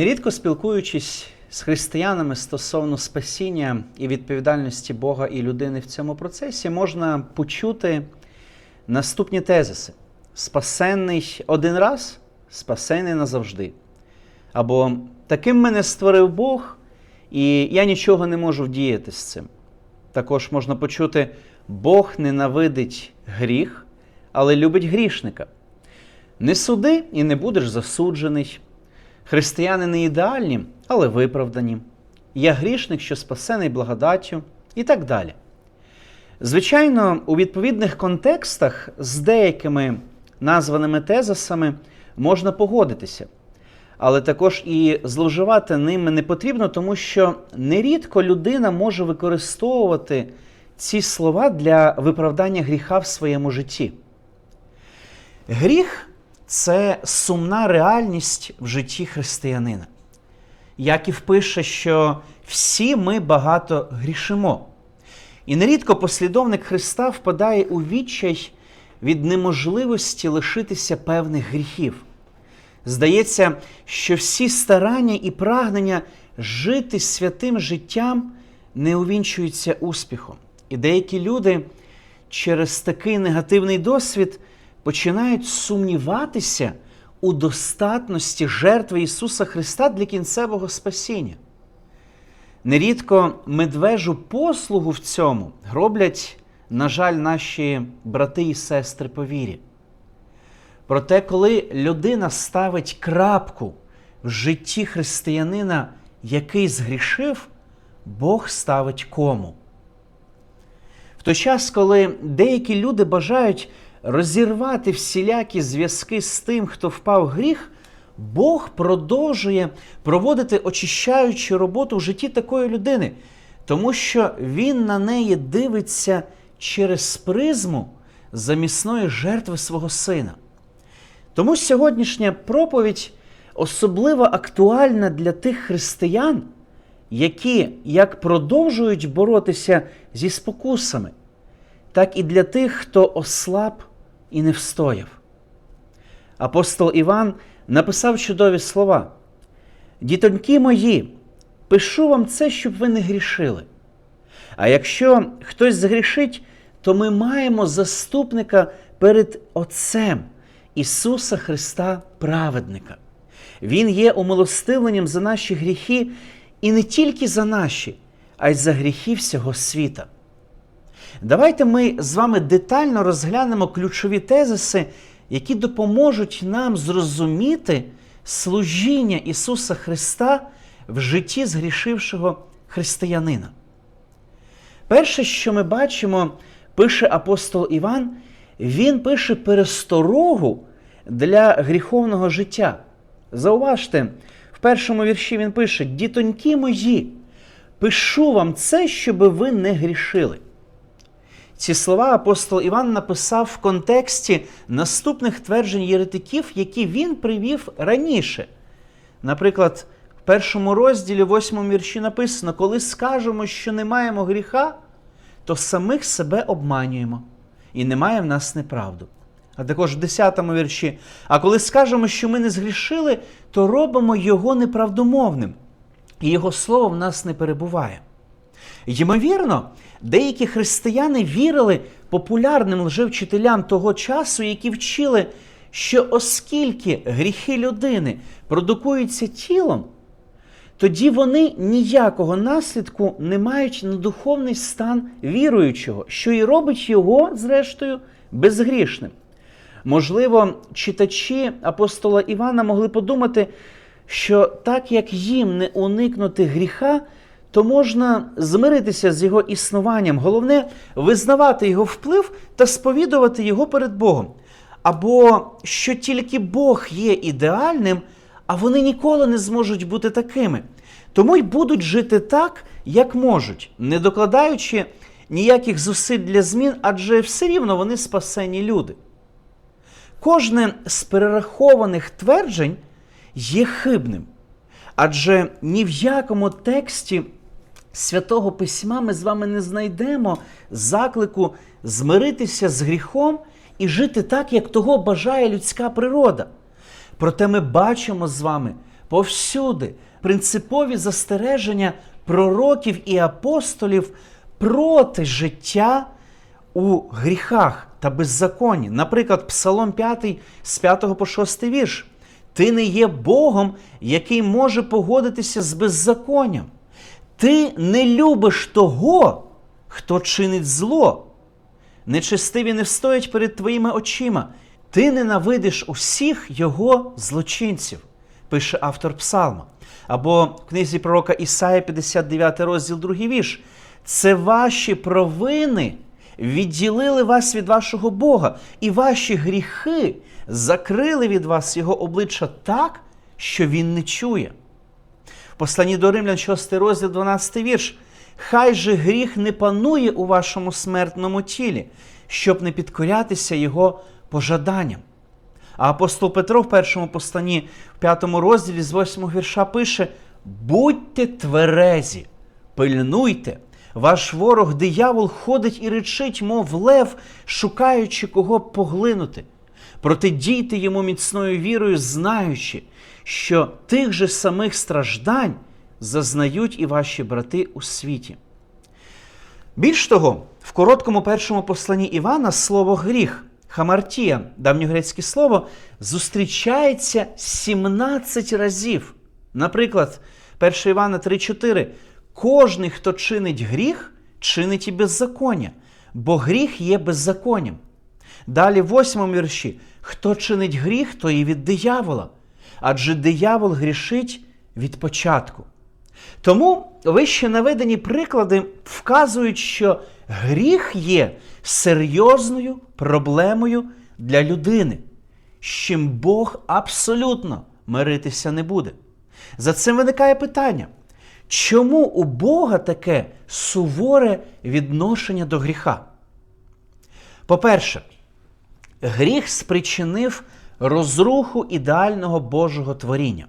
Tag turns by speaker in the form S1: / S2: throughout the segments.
S1: Нерідко спілкуючись з християнами стосовно спасіння і відповідальності Бога і людини в цьому процесі, можна почути наступні тезиси: спасенний один раз, спасений назавжди. Або таким мене створив Бог, і я нічого не можу вдіяти з цим. Також можна почути, Бог ненавидить гріх, але любить грішника. Не суди і не будеш засуджений. Християни не ідеальні, але виправдані. Я грішник, що спасений благодаттю, і так далі. Звичайно, у відповідних контекстах з деякими названими тезисами можна погодитися, але також і зловживати ними не потрібно, тому що нерідко людина може використовувати ці слова для виправдання гріха в своєму житті. Гріх це сумна реальність в житті християнина. Яків пише, що всі ми багато грішимо. І нерідко послідовник Христа впадає у відчай від неможливості лишитися певних гріхів. Здається, що всі старання і прагнення жити святим життям не увінчуються успіхом. І деякі люди через такий негативний досвід починають сумніватися у достатності жертви Ісуса Христа для кінцевого спасіння. Нерідко медвежу послугу в цьому роблять, на жаль, наші брати і сестри по вірі. Проте, коли людина ставить крапку в житті християнина, який згрішив, Бог ставить кому. В той час, коли деякі люди бажають розірвати всілякі зв'язки з тим, хто впав в гріх, Бог продовжує проводити очищаючу роботу в житті такої людини, тому що Він на неї дивиться через призму замісної жертви свого сина. Тому сьогоднішня проповідь особливо актуальна для тих християн, які як продовжують боротися зі спокусами, так і для тих, хто ослаб і не встояв. Апостол Іван написав чудові слова: Дітоньки мої, пишу вам це, щоб ви не грішили. А якщо хтось згрішить, то ми маємо заступника перед Отцем Ісуса Христа Праведника. Він є умилостивленням за наші гріхи і не тільки за наші, а й за гріхи всього світа. Давайте ми з вами детально розглянемо ключові тезиси, які допоможуть нам зрозуміти служіння Ісуса Христа в житті згрішившого християнина. Перше, що ми бачимо, пише апостол Іван, він пише пересторогу для гріховного життя. Зауважте, в першому вірші він пише: Дітоньки мої, пишу вам це, щоб ви не грішили. Ці слова апостол Іван написав в контексті наступних тверджень єретиків, які він привів раніше. Наприклад, в першому розділі, восьмому вірші написано: коли скажемо, що не маємо гріха, то самих себе обманюємо, і немає в нас неправду. А також в 10 вірші: а коли скажемо, що ми не згрішили, то робимо його неправдомовним, і його слово в нас не перебуває. Ймовірно, деякі християни вірили популярним лжевчителям того часу, які вчили, що оскільки гріхи людини продукуються тілом, тоді вони ніякого наслідку не мають на духовний стан віруючого, що і робить його, зрештою, безгрішним. Можливо, читачі апостола Івана могли подумати, що так як їм не уникнути гріха, то можна змиритися з його існуванням. Головне визнавати його вплив та сповідувати його перед Богом. Або що тільки Бог є ідеальним, а вони ніколи не зможуть бути такими. Тому й будуть жити так, як можуть, не докладаючи ніяких зусиль для змін, адже все рівно вони спасені люди. Кожне з перерахованих тверджень є хибним. Адже ні в якому тексті Святого Письма ми з вами не знайдемо заклику змиритися з гріхом і жити так, як того бажає людська природа. Проте ми бачимо з вами повсюди принципові застереження пророків і апостолів проти життя у гріхах та беззаконні. Наприклад, Псалом 5 з 5 по 6 вірш. Ти не є Богом, який може погодитися з беззаконням. Ти не любиш того, хто чинить зло. Нечестиві не встоять перед твоїми очима. Ти ненавидиш усіх його злочинців, пише автор Псалма. Або в книзі пророка Ісая, 59 розділ, 2 вірш. Це ваші провини відділили вас від вашого Бога, і ваші гріхи закрили від вас його обличчя так, що він не чує. В посланні до Римлян, 6 розділ, 12 вірш. Хай же гріх не панує у вашому смертному тілі, щоб не підкорятися його пожаданням. А апостол Петро в першому посланні, в п'ятому розділі з 8 вірша пише: Будьте тверезі, пильнуйте, ваш ворог диявол ходить і речить, мов лев, шукаючи кого поглинути. Протидійте йому міцною вірою, знаючи, що тих же самих страждань зазнають і ваші брати у світі. Більш того, в короткому першому посланні Івана слово гріх, хамартія, давньогрецьке слово, зустрічається 17 разів. Наприклад, 1 Івана 3,4. Кожний, хто чинить гріх, чинить і беззаконня, бо гріх є беззаконням. Далі, в восьмому вірші, хто чинить гріх, то і від диявола, адже диявол грішить від початку. Тому вище наведені приклади вказують, що гріх є серйозною проблемою для людини, з чим Бог абсолютно миритися не буде. За цим виникає питання, чому у Бога таке суворе відношення до гріха? По-перше, гріх спричинив розруху ідеального Божого творіння.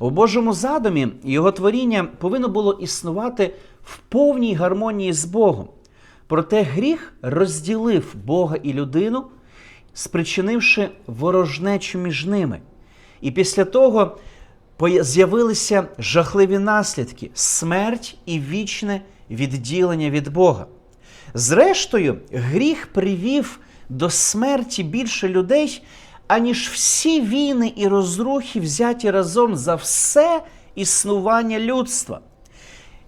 S1: У Божому задумі його творіння повинно було існувати в повній гармонії з Богом. Проте гріх розділив Бога і людину, спричинивши ворожнечу між ними. І після того з'явилися жахливі наслідки смерть і вічне відділення від Бога. Зрештою, гріх привів до смерті більше людей, аніж всі війни і розрухи взяті разом за все існування людства.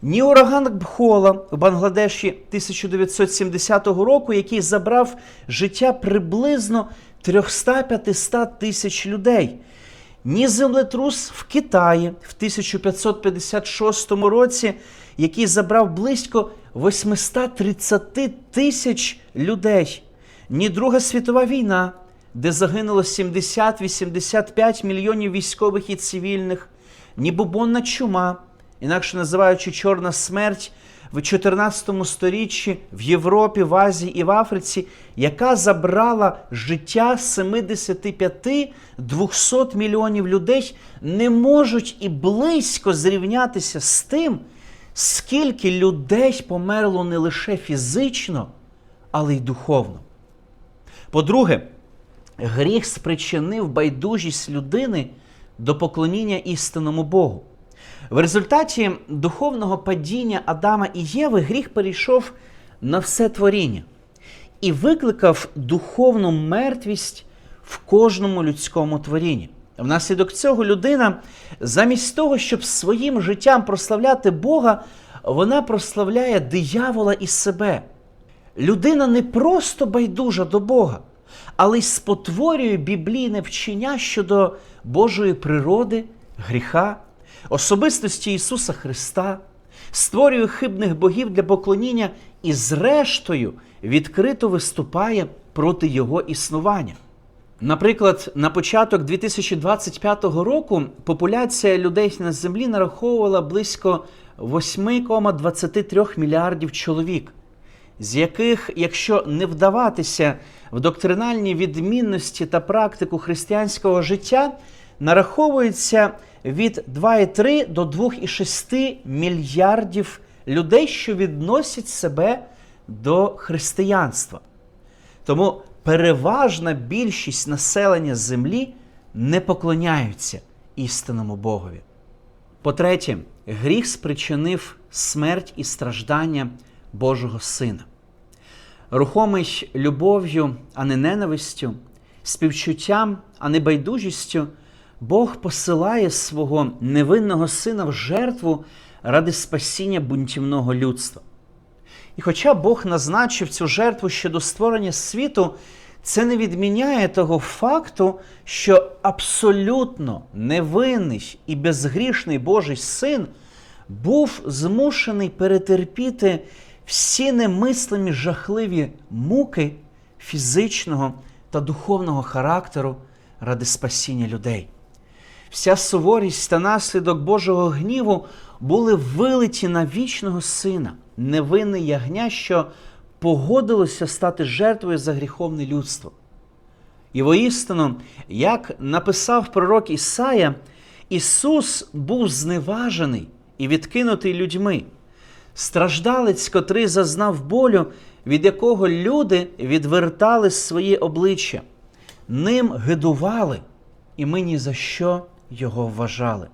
S1: Ні ураган Бхола в Бангладеші 1970 року, який забрав життя приблизно 300-500 тисяч людей, ні землетрус в Китаї в 1556 році, який забрав близько 830 тисяч людей, ні Друга світова війна, де загинуло 70-85 мільйонів військових і цивільних, ні бубонна чума, інакше називаючи Чорна смерть в 14 сторіччі в Європі, в Азії і в Африці, яка забрала життя 75-200 мільйонів людей, не можуть і близько зрівнятися з тим, скільки людей померло не лише фізично, але й духовно. По-друге, гріх спричинив байдужість людини до поклоніння істинному Богу. В результаті духовного падіння Адама і Єви гріх перейшов на все творіння і викликав духовну мертвість в кожному людському творінні. Внаслідок цього людина, замість того, щоб своїм життям прославляти Бога, вона прославляє диявола і себе. Людина не просто байдужа до Бога, але й спотворює біблійне вчення щодо Божої природи, гріха, особистості Ісуса Христа, створює хибних богів для поклоніння і, зрештою, відкрито виступає проти Його існування. Наприклад, на початок 2025 року популяція людей на землі нараховувала близько 8,23 мільярдів чоловік, з яких, якщо не вдаватися в доктринальні відмінності та практику християнського життя, нараховується від 2,3 до 2,6 мільярдів людей, що відносять себе до християнства. Тому переважна більшість населення землі не поклоняються істинному Богові. По-третє, гріх спричинив смерть і страждання Божого Сина. Рухомий любов'ю, а не ненавистю, співчуттям, а не байдужістю, Бог посилає свого невинного сина в жертву ради спасіння бунтівного людства. І хоча Бог назначив цю жертву ще до створення світу, це не відміняє того факту, що абсолютно невинний і безгрішний Божий син був змушений перетерпіти всі немислимі жахливі муки фізичного та духовного характеру ради спасіння людей. Вся суворість та наслідок Божого гніву були вилиті на вічного сина, невинне ягня, що погодилося стати жертвою за гріховне людство. І воістину, як написав пророк Ісая, Ісус був зневажений і відкинутий людьми, страждалець, котрий зазнав болю, від якого люди відвертали своє обличчя, ним гидували, і ми ні за що його вважали.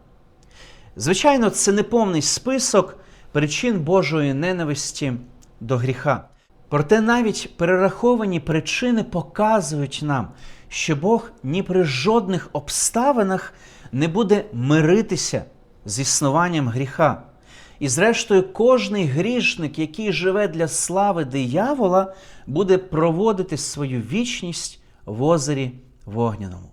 S1: Звичайно, це не повний список причин Божої ненависті до гріха. Проте навіть перераховані причини показують нам, що Бог ні при жодних обставинах не буде миритися з існуванням гріха. І, зрештою, кожний грішник, який живе для слави диявола, буде проводити свою вічність в озері вогняному.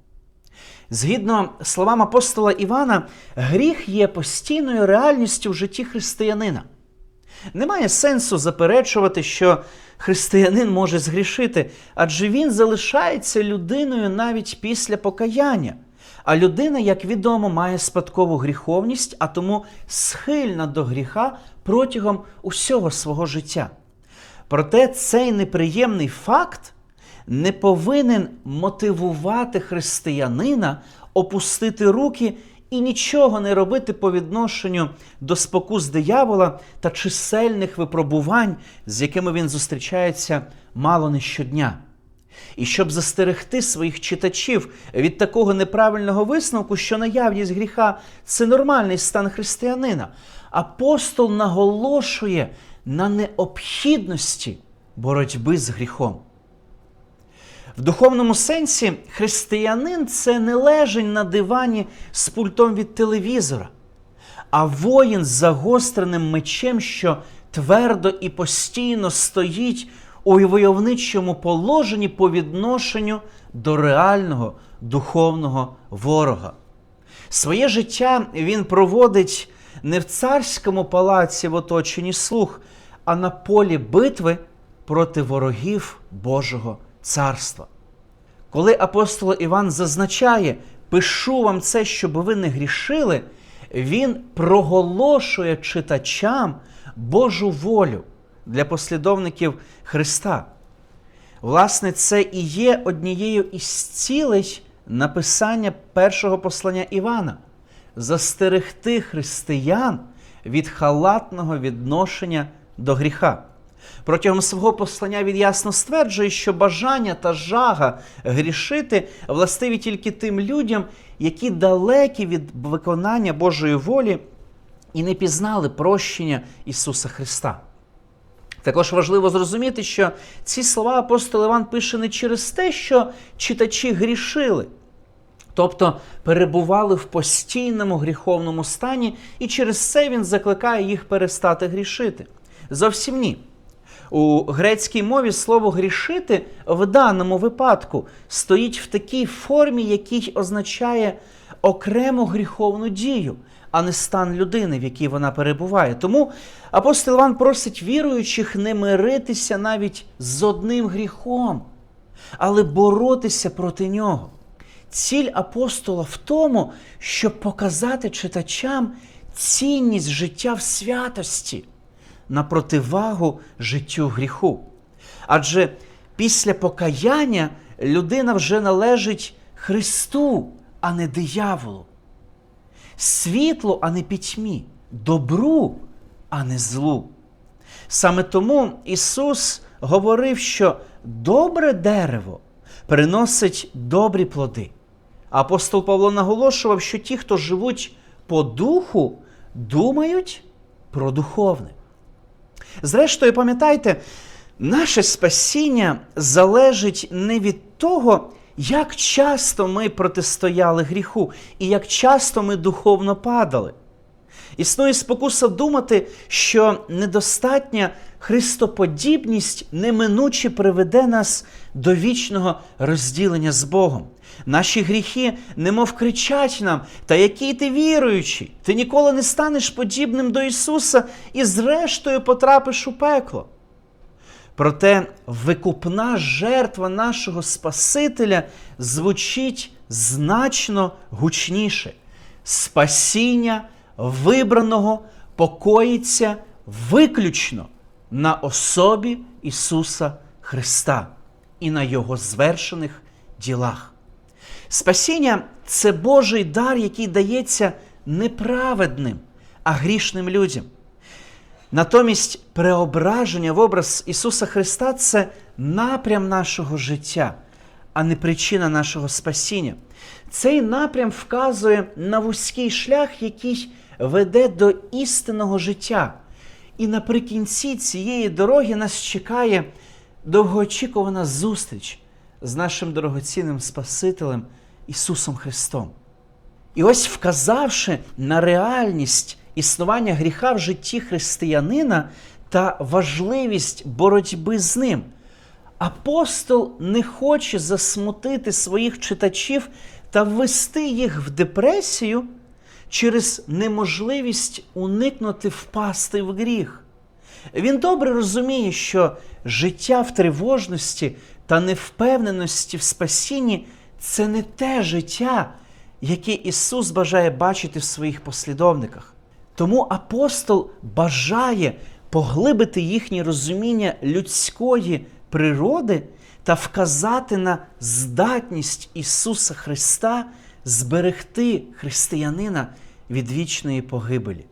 S1: Згідно словам апостола Івана, гріх є постійною реальністю в житті християнина. Немає сенсу заперечувати, що християнин може згрішити, адже він залишається людиною навіть після покаяння. А людина, як відомо, має спадкову гріховність, а тому схильна до гріха протягом усього свого життя. Проте цей неприємний факт не повинен мотивувати християнина опустити руки і нічого не робити по відношенню до спокус диявола та чисельних випробувань, з якими він зустрічається мало не щодня. І щоб застерегти своїх читачів від такого неправильного висновку, що наявність гріха це нормальний стан християнина, апостол наголошує на необхідності боротьби з гріхом. В духовному сенсі християнин це не лежень на дивані з пультом від телевізора, а воїн з загостреним мечем, що твердо і постійно стоїть у войовничому положенні по відношенню до реального духовного ворога. Своє життя він проводить не в царському палаці в оточенні слух, а на полі битви проти ворогів Божого царства. Коли апостол Іван зазначає, пишу вам це, щоб ви не грішили, він проголошує читачам Божу волю для послідовників Христа. Власне, це і є однією із цілей написання першого послання Івана застерегти християн від халатного відношення до гріха. Протягом свого послання він ясно стверджує, що бажання та жага грішити властиві тільки тим людям, які далекі від виконання Божої волі і не пізнали прощення Ісуса Христа. Також важливо зрозуміти, що ці слова апостол Іван пише не через те, що читачі грішили, тобто перебували в постійному гріховному стані, і через це він закликає їх перестати грішити. Зовсім ні. У грецькій мові слово грішити в даному випадку стоїть в такій формі, який означає окрему гріховну дію, а не стан людини, в якій вона перебуває. Тому апостол Іван просить віруючих не миритися навіть з одним гріхом, але боротися проти нього. Ціль апостола в тому, щоб показати читачам цінність життя в святості на противагу життю гріху. Адже після покаяння людина вже належить Христу, а не дияволу, світлу, а не пітьмі, добру, а не злу. Саме тому Ісус говорив, що добре дерево приносить добрі плоди, Апостол Павло наголошував, що ті, хто живуть по духу, думають про духовне. Зрештою, пам'ятайте, наше спасіння залежить не від того, як часто ми протистояли гріху і як часто ми духовно падали. Існує спокуса думати, що недостатня христоподібність неминуче приведе нас до вічного розділення з Богом. Наші гріхи немов кричать нам, та який ти віруючий, ти ніколи не станеш подібним до Ісуса і зрештою потрапиш у пекло. Проте викупна жертва нашого Спасителя звучить значно гучніше. Спасіння вибраного покоїться виключно на особі Ісуса Христа і на Його звершених ділах. Спасіння це Божий дар, який дається неправедним, а грішним людям. Натомість преображення в образ Ісуса Христа це напрям нашого життя, а не причина нашого спасіння. Цей напрям вказує на вузький шлях, який веде до істинного життя. І наприкінці цієї дороги нас чекає довгоочікувана зустріч з нашим дорогоцінним Спасителем Ісусом Христом. І ось вказавши на реальність існування гріха в житті християнина та важливість боротьби з ним, апостол не хоче засмутити своїх читачів та ввести їх в депресію через неможливість уникнути впасти в гріх. Він добре розуміє, що життя в тривожності та невпевненості в спасінні це не те життя, яке Ісус бажає бачити в своїх послідовниках. Тому апостол бажає поглибити їхнє розуміння людської природи та вказати на здатність Ісуса Христа зберегти християнина від вічної погибелі.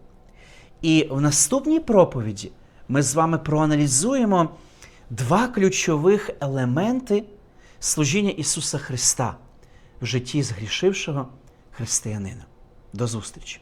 S1: І в наступній проповіді ми з вами проаналізуємо два ключових елементи служіння Ісуса Христа в житті згрішившого християнина. До зустрічі!